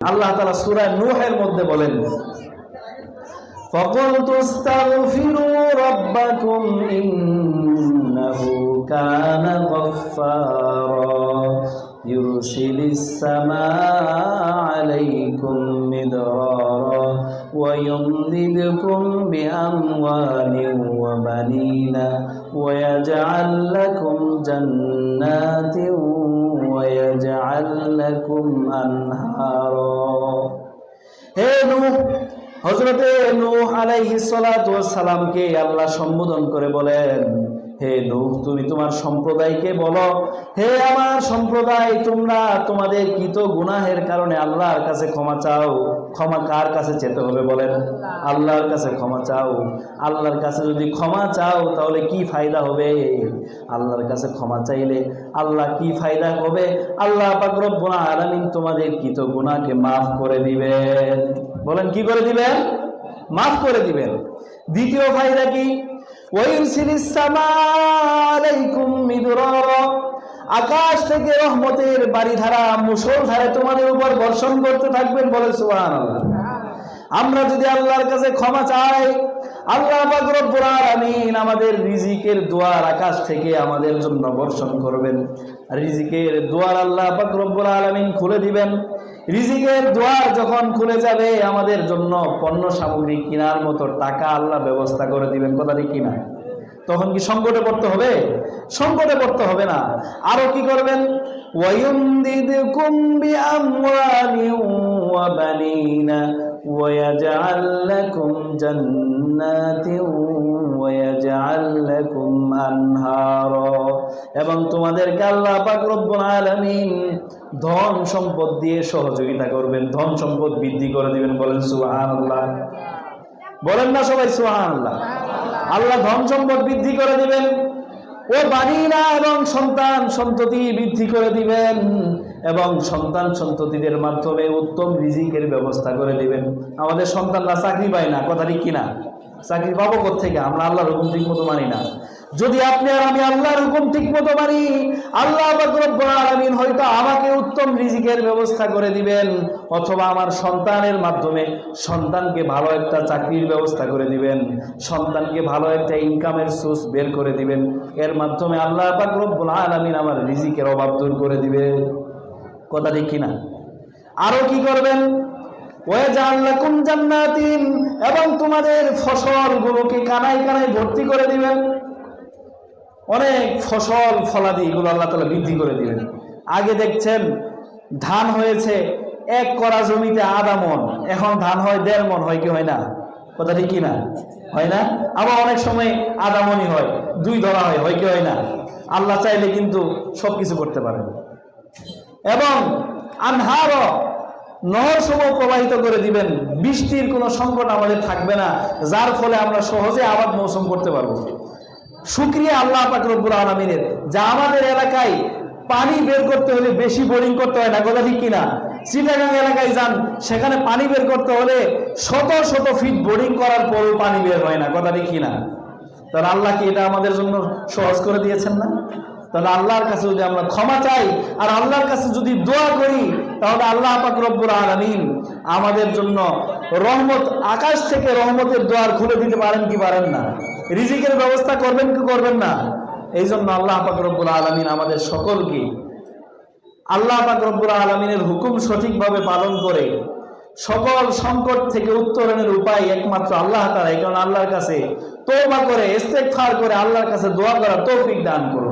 আল্লাহ তালা সুরা নুহের মধ্যে বলেন, ফকল তুস্তাগফিরু রাব্বাকুম ইন্নাহু কানা গফফারা ইউরসিলিস সামা আলাইকুম মিদরারা ওয়া ইউমদিদকুম বিআমওয়ালিন ওয়া বানিনা ওয়া ইয়াজআল লাকুম জান্নাতিন ويجعل لكم أنهارا হে নূহ হজরতে নূহ আলাইহিস সালাতু ওয়াস সালামকে আল্লাহ সম্বোধন করে বলেন হে নূহ তুমি তোমার সম্প্রদায়কে বলো, হে আমার সম্প্রদায়, তোমরা তোমাদের কৃত গুনাহের কারণে আল্লাহর কাছে ক্ষমা চাও। ক্ষমা কার কাছে যেতে হবে বলেন? আল্লাহর কাছে ক্ষমা চাও। আল্লাহর কাছে যদি ক্ষমা চাও, তাহলে কি ফায়দা হবে? আল্লাহর কাছে ক্ষমা চাইলে আল্লাহ কি ফায়দা হবে? আল্লাহ পাক রব্বুল আলামিন তোমাদের কৃত গুনাহকে মাফ করে দিবেন। বলেন কি করে দিবেন? মাফ করে দিবেন। দ্বিতীয় ফায়দা কি? আকাশ থেকে রহমতের বাড়িধারা মুষলধারে তোমাদের উপর বর্ষণ করতে থাকবেন বলে সুবহানাল্লাহ। আমরা যদি আল্লাহর কাছে ক্ষমা চাই, আল্লাহ রব্বুল আমাদের রিজিকের দুয়ার আকাশ থেকে আমাদের জন্য বর্ষণ করবেন। রিজিকের দুয়ার আল্লাহ রব্বুল আলামিন খুলে দিবেন। রিজিকের দোয়ার যখন খুলে যাবে, আমাদের জন্য পণ্য সামগ্রী কেনার মতো টাকা আল্লাহ ব্যবস্থা করে দিবেন। কথা ঠিক কিনা? তখন কি সংকটে পড়তে হবে? সংকটে পড়তে হবে না। আরও কি করবেন? এবং তোমাদেরকে আল্লাহ পাক রব্বুল আলামিন ধন সম্পদ দিয়ে সহযোগিতা করবেন ধন সম্পদ বৃদ্ধি করে দিবেন বলেন সুহান আল্লাহ বলেন না সবাই সুহান আল্লাহ আল্লাহ ধন সম্পদ বৃদ্ধি করে দিবেন ও বানিনা এবং সন্তান সন্ততি বৃদ্ধি করে দিবেন এবং সন্তান সন্ততিদের মাধ্যমে উত্তম রিজিকের ব্যবস্থা করে দিবেন। আমাদের সন্তানরা চাকরি পায় না কথা ঠিক কিনা চাকরি পাবো থেকে আমরা আল্লাহর হুকুম ঠিক মতো মানি না। যদি আপনি আর আমি আল্লাহর হুকুম ঠিক মতো মানি, আল্লাহ আলমিন হয়তো আমাকে উত্তম রিজিকের ব্যবস্থা করে দিবেন, অথবা আমার সন্তানের মাধ্যমে সন্তানকে ভালো একটা চাকরির ব্যবস্থা করে দিবেন, সন্তানকে ভালো একটা ইনকামের সোর্স বের করে দিবেন। এর মাধ্যমে আল্লাহ পাক রব্বুল আলামিন আমার রিজিকের অভাব দূর করে দিবে কথা ঠিক কিনা? আরও কি করবেন? এবং তোমাদের ফসলগুলোকে কানায় কানায় ভর্তি করে দিবেন। অনেক ফসল, ফলাদি এগুলো আল্লাহ তালা বৃদ্ধি করে দিবেন আগে দেখছেন, ধান হয়েছে এক করা জমিতে আধা মন, এখন ধান হয় দেড় মন, হয় কি হয় না? কথা ঠিক কিনা হয় না? আবার অনেক সময় আধা মনই হয়, দুই ধরা হয় হয় কি হয় না? আল্লাহ চাইলে কিন্তু সব কিছু করতে পারেন। এবং আনহার নহর সমূহ প্রবাহিত করে দিবেন, বৃষ্টির কোনো সংকট আমাদের থাকবে না, যার ফলে আমরা সহজে আবাদ মৌসুম করতে পারব। শুক্রিয়া আল্লাহ পাকরবুল আলমিনের। যা আমাদের এলাকায় পানি বের করতে হলে বেশি বোরিং করতে হয় না, কথা ঠিক কিনা চিটাগাং এলাকায় যান, সেখানে পানি বের করতে হলে শত শত ফিট বোরিং করার পরও পানি বের হয় না, কথা ঠিক কিনা তাহলে আল্লাহ কি এটা আমাদের জন্য সহজ করে দিয়েছেন না? তাহলে আল্লাহর কাছে যদি আমরা ক্ষমা চাই, আর আল্লাহর কাছে যদি দোয়া করি, তাহলে আল্লাহ পাক রব্বুল আলমিন আমাদের জন্য রহমত, আকাশ থেকে রহমতের দোয়ার খুলে দিতে পারেন কি পারেন না? রিজিকের ব্যবস্থা করবেন কি করবেন না? এই জন্য আল্লাহ পাক রব্বুল আলমিন আমাদের সকলকে আল্লাহ পাক রব্বুল আলমিনের হুকুম সঠিকভাবে পালন করে সকল সংকট থেকে উত্তরণের উপায় একমাত্র আল্লাহ তারা এই কারণে আল্লাহর কাছে তোবা করে, ইস্তেগফার করে আল্লাহর কাছে দোয়া করা তৌফিক দান করুন।